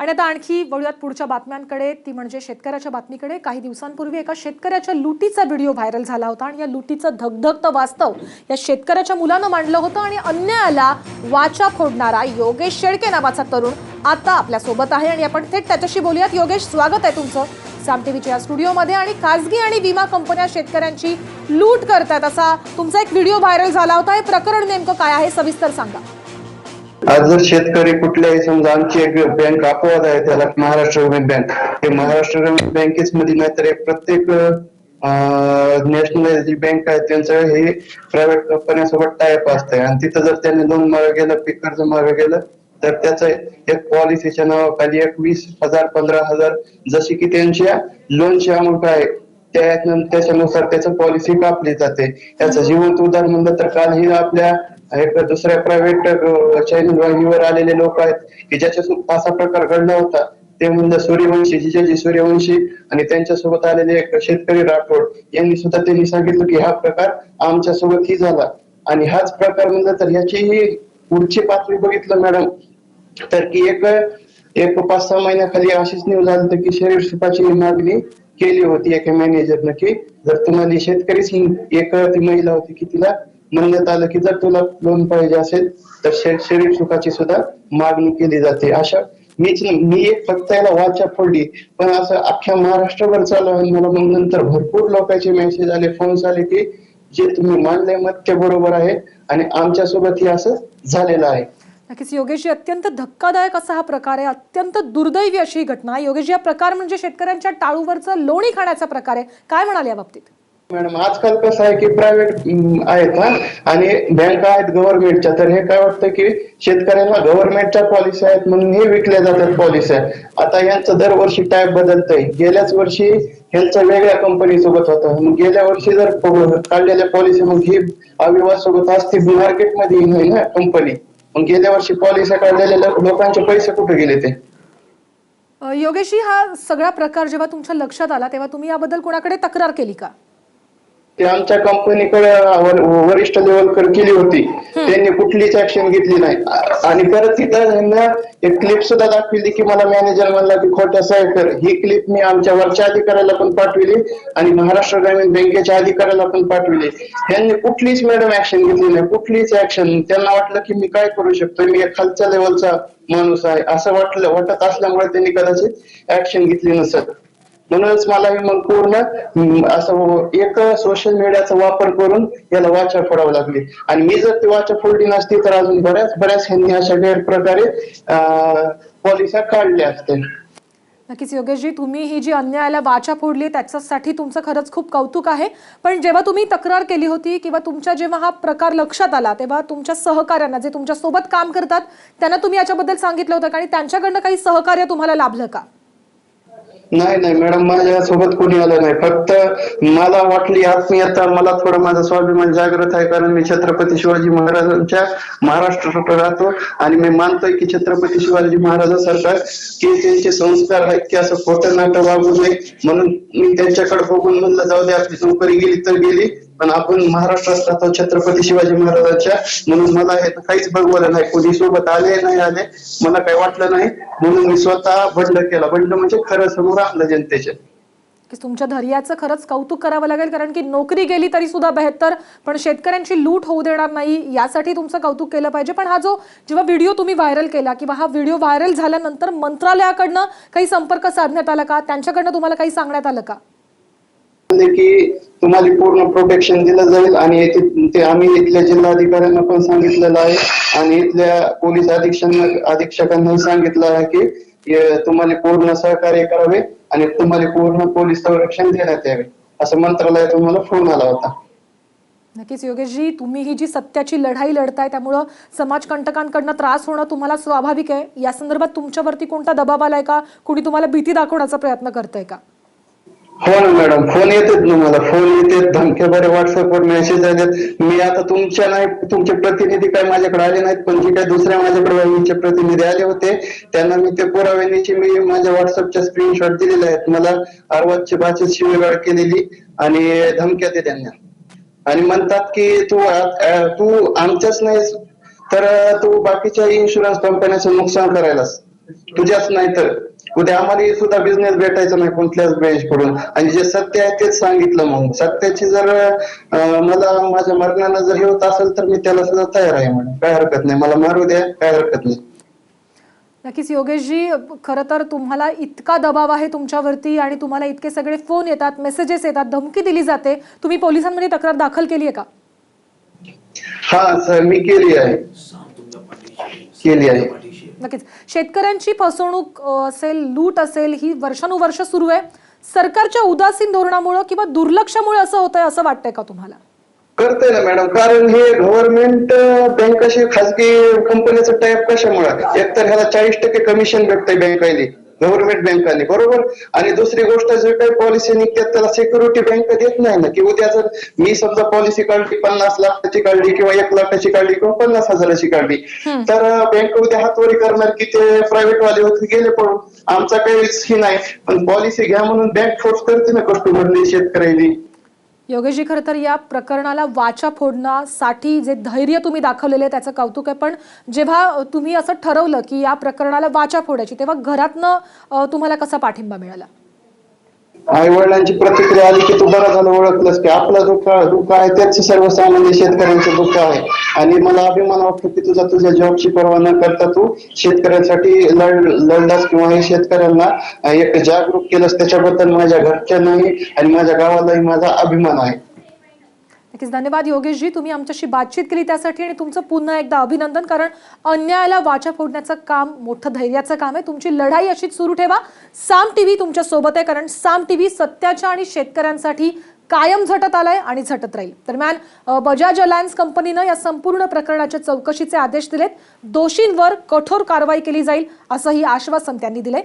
आणि आता आणखी वळूयात पुढच्या बातम्यांकडे ती म्हणजे शेतकऱ्याच्या बातमीकडे. काही दिवसांपूर्वी एका शेतकऱ्याच्या लुटीचा व्हिडिओ व्हायरल झाला होता आणि या लुटीचं धगधगतं वास्तव या शेतकऱ्याच्या मुलानं मांडलं होतं आणि अन्यायाला वाचा फोडणारा योगेश शेळके नावाचा तरुण आता आपल्यासोबत आहे आणि आपण थेट त्याच्याशी बोलूयात. योगेश स्वागत आहे तुमचं. साम टीव्हीच्या या स्टुडिओमध्ये आणि खासगी आणि विमा कंपन्या शेतकऱ्यांची लूट करतात असा तुमचा एक व्हिडिओ व्हायरल झाला होता. हे प्रकरण नेमकं काय आहे सविस्तर सांगा. आज जर शेतकरी कुठल्याही समजा आमची एक बँक अपवाद आहे त्याला महाराष्ट्र ग्रामीण बँक हे महाराष्ट्र ग्रामीण बँकेच मध्ये नाही तर प्रत्येक नॅशनल जी बँक आहे त्यांचं हे प्रायव्हेट कंपन्यासोबत टायप असतंय. आणि तिथं जर त्यांनी लोन मागे गेलं पीक कर्ज मागे गेलं तर त्याचं एक पॉलिसीच्या नावाखाली एक वीस हजार पंधरा हजार जशी की त्यांच्या लोनची अमाऊंट आहे त्या त्याच्यानुसार त्याचं पॉलिसी कापली जाते. याचं जिवंत उदाहरण म्हणलं तर कालही आपल्या एक दुसऱ्या प्रायव्हेट चॅनल वाहिनीवर आलेले लोक आहेत की ज्याच्यासोबत असा प्रकार घडला होता ते म्हणजे सूर्यवंशी जिजाजी सूर्यवंशी आणि त्यांच्यासोबत आलेले एक शेतकरी राठोड यांनी सुद्धा त्यांनी सांगितलं की हा प्रकार आमच्या सोबतही झाला. आणि हाच प्रकार म्हणलं तर ह्याचीही पुढची पातळी बघितलं मॅडम तर की एक एक पाच सहा महिन्याखाली अशीच न्यूज आली होती की शरीर सुपाची मागणी केली होती एका मॅनेजरनं की जर तुम्हाला शेतकरीच एक ती महिला होती की तिला म्हणण्यात आलं की जर तुला लोन पाहिजे असेल तर शरीर सुखाची सुद्धा मागणी केली जाते. अशा मीच मी एक फक्त याला वाचा फोडली. पण असं अख्ख्या महाराष्ट्रभर चालू आहे मला मग नंतर भरपूर लोकांचे मेसेज आले फोन आले की जे तुम्ही मांडले मत ते बरोबर आहे आणि आमच्या सोबतही असं झालेलं आहे. नक्कीच योगेशजी अत्यंत धक्कादायक असा हा प्रकार आहे. अत्यंत दुर्दैवी अशी ही घटना आहे. योगेशजी हा प्रकार म्हणजे शेतकऱ्यांच्या टाळूवरचं लोणी खाण्याचा प्रकार आहे. काय म्हणाल या बाबतीत? मॅडम आजकाल कसं आहे की प्रायव्हेट आहेत ना आणि बँका आहेत गव्हर्नमेंटच्या तर हे काय वाटतं की शेतकऱ्यांना गव्हर्नमेंटच्या पॉलिसी आहेत म्हणून हे विकल्या जातात पॉलिसी आता यांचं दरवर्षी टाईप बदलतंय. गेल्याच वर्षी ह्यांचं वेगळ्या कंपनी सोबत होतं. मग गेल्या वर्षी जर काढलेल्या पॉलिसी मग ही अविवाद सोबत असते मार्केटमध्ये नाही ना कंपनी मग गेल्या वर्षी पॉलिसी काढलेल्या लोकांचे पैसे कुठे गेले ते? योगेशी हा सगळा प्रकार जेव्हा तुमच्या लक्षात आला तेव्हा तुम्ही याबद्दल कोणाकडे तक्रार केली का? ते आमच्या कंपनीकडे वर- वरिष्ठ लेवल केली होती. त्यांनी कुठलीच ऍक्शन घेतली नाही. आणि परत तिथं त्यांना एक क्लिप सुद्धा दाखवली की मला मॅनेजर म्हणला की खोट्या सह्या कर ही क्लिप मी आमच्या वरच्या अधिकाऱ्याला पण पाठविली आणि महाराष्ट्र ग्रामीण बँकेच्या अधिकाऱ्याला पण पाठविली. त्यांनी कुठलीच मॅडम ऍक्शन घेतली नाही. कुठलीच ऍक्शन त्यांना वाटलं की मी काय करू शकतो? मी खालच्या लेवलचा माणूस आहे. असं वाटलं वाटत असल्यामुळे त्यांनी कदाचित ऍक्शन घेतली नसत म्हणूनच मला हे मग पूर्ण असं एक सोशल मीडियाचा वापर करून याला वाचा फोडावं लागली. आणि मी जर ती वाचा फोडली नसती तर अजून बऱ्याच बऱ्याच ह्यांनी अशा गैरप्रकारे पॉलिसा काढल्या असतील नक्कीच योगेशजी तुम्ही ही जी अन्यायाला वाचा फोडली त्याच्यासाठी तुमचं खरंच खूप कौतुक आहे. पण जेव्हा तुम्ही तक्रार केली होती किंवा तुमच्या जेव्हा हा प्रकार लक्षात आला तेव्हा तुमच्या सहकार्यांना जे तुमच्यासोबत काम करतात त्यांना तुम्ही याच्याबद्दल सांगितलं होतं. आणि त्यांच्याकडनं काही सहकार्य तुम्हाला लाभलं का? नाही नाही मॅडम माझ्या सोबत कोणी आलं नाही. फक्त मला वाटली आत्मीयता मला थोडं माझा स्वाभिमान जागृत आहे कारण मी छत्रपती शिवाजी महाराजांच्या महाराष्ट्रात राहतो आणि मी मानतोय की छत्रपती शिवाजी महाराजांसारखा की त्यांचे संस्कार आहेत की असं खोटं नाटक वागू नये. म्हणून मी त्यांच्याकडे बघून म्हणलं जाऊ दे आपली नोकरी गेली तर गेली. पण आपण महाराष्ट्रात राहतो छत्रपती शिवाजी महाराजांच्या म्हणून मला हे काहीच बघवलं नाही. कोणी सोबत आले नाही आले मला काही वाटलं नाही. म्हणून मी स्वतः बंड केला. बंड म्हणजे खरं समोर आणलं जनतेच्या की तुमच्या धैर्याचं खरंच कौतुक करावं लागेल कारण की नोकरी गेली तरी सुद्धा बेहतर पण शेतकऱ्यांची लूट होऊ देणार नाही यासाठी तुमचं कौतुक केलं पाहिजे. पण हा जो जेव्हा व्हिडिओ तुम्ही व्हायरल केला किंवा हा व्हिडिओ व्हायरल झाल्यानंतर मंत्रालयाकडनं काही संपर्क साधण्यात आला का? त्यांच्याकडनं तुम्हाला काही सांगण्यात आलं का? की तुम्हाला पूर्ण प्रोटेक्शन दिलं जाईल आणि ते- आम्ही इथल्या जिल्हाधिकाऱ्यांना पण सांगितलेलं आहे आणि इथल्या पोलीस अधीक्षकांना अधीक्षकांनाही सांगितलं आहे की तुम्हाला पूर्ण सहकार्य करावे आणि तुम्हाला पूर्ण पोलीस संरक्षण देण्यात यावे. असं मंत्रालयातून मला फोन आला होता. नक्कीच योगेशजी तुम्ही ही जी सत्याची लढाई लढताय त्यामुळं समाजकंटकांकडनं त्रास होणं तुम्हाला स्वाभाविक आहे. या संदर्भात तुमच्यावरती कोणता दबाव आलाय का? कुणी तुम्हाला भीती दाखवण्याचा प्रयत्न करताय का? हो ना मॅडम फोन येतात ना मला फोन येतात धमके बरे व्हॉट्सअपवर मेसेज आलेत. मी आता तुमच्या नाही तुमचे प्रतिनिधी काय माझ्याकडे आले नाहीत पण जे काय दुसऱ्या माझ्याकडे वाहिनीचे प्रतिनिधी आले होते त्यांना मी ते पुराव्याची मी माझ्या व्हॉट्सअपच्या स्क्रीनशॉट दिलेले आहेत. मला अर्वादची भाषेत शिवेगाळ केलेली आणि धमक्या ते त्यांना. आणि म्हणतात की तू तू आमच्याच नाही तर तू बाकीच्या इन्शुरन्स कंपन्याचं नुकसान करायलास. तुझ्याच नाही तर उद्या आम्हाला सुद्धा बिझनेस भेटायचा नाही कोणत्याच बँच कडून. आणि जे सत्य आहे तेच सांगितलं मग सत्याची जर मला माझ्या मरणानं जर हे होत असेल तर मी त्याला सुद्धा तयार आहे म्हणून. काय हरकत नाही. मला मारू द्या. काय हरकत नाही. नक्कीच योगेशजी खरं तर तुम्हाला इतका दबाव आहे तुमच्यावरती आणि तुम्हाला इतके सगळे फोन येतात मेसेजेस येतात धमकी दिली जाते. तुम्ही पोलिसांमध्ये तक्रार दाखल केली आहे का? हा सर मी केली आहे. केली आहे. नक्कीच. शेतकऱ्यांची फसवणूक असेल लूट असेल ही वर्षानुवर्ष सुरू आहे. सरकारच्या उदासीन धोरणामुळे किंवा दुर्लक्षामुळे असं होतंय असं वाटतंय का तुम्हाला? करते ना मॅडम. कारण हे गव्हर्नमेंट बँकाशी खाजगी कंपनीचं टाईप कशामुळे? एकतर ह्याला चाळीस टक्के कमिशन भेटतंय बँकाने गव्हर्नमेंट बँकाने बरोबर? आणि दुसरी गोष्ट जे काही पॉलिसी निघतात त्याला सिक्युरिटी बँक देत नाही ना की उद्या जर मी समजा पॉलिसी काढली पन्नास लाखाची काढली किंवा एक लाखाची काढली किंवा पन्नास हजाराची काढली तर बँक उद्या हातवरी करणार की ते प्रायव्हेट वाले होते गेले पळून. आमचा काही रिस्क ही नाही. पण पॉलिसी घ्या म्हणून बँक फोर्स करते ना कस्टमरने शेतकऱ्यांनी. योगेशजी खरं तर या प्रकरणाला वाचा फोडण्यासाठी जे धैर्य तुम्ही दाखवलेले आहे त्याचं कौतुक आहे. पण जेव्हा तुम्ही असं ठरवलं की या प्रकरणाला वाचा फोडायची तेव्हा घरातनं तुम्हाला कसा पाठिंबा मिळाला? आई वडिलांची प्रतिक्रिया आली की तू बरा झालं ओळखलंस की आपला दुःख दुःख आहे त्याच सर्वसामान्य शेतकऱ्यांचं दुःख आहे. आणि मला अभिमान वाटतो की तुझा तुझ्या जॉबची पर्वा न करता तू शेतकऱ्यांसाठी लढ लढलास किंवा हे शेतकऱ्यांना एक जागरूक केलंस. त्याच्याबद्दल माझ्या घरच्यांनाही आणि माझ्या गावालाही माझा अभिमान आहे. नक्कीच धन्यवाद योगेशजी तुम्ही आमच्याशी बातचीत केली त्यासाठी आणि तुमचं पुन्हा एकदा अभिनंदन कारण अन्यायाला वाचा फोडण्याचं काम मोठं धैर्याचं काम आहे. तुमची लढाई अशीच सुरू ठेवा. साम टीव्ही व्ही तुमच्यासोबत आहे कारण साम टीव्ही सत्याच्या आणि शेतकऱ्यांसाठी कायम झटत आलाय आणि झटत राहील. दरम्यान बजाज अलायन्स कंपनीनं या संपूर्ण प्रकरणाच्या चौकशीचे आदेश दिलेत. दोषींवर कठोर कारवाई केली जाईल असंही आश्वासन त्यांनी दिलंय.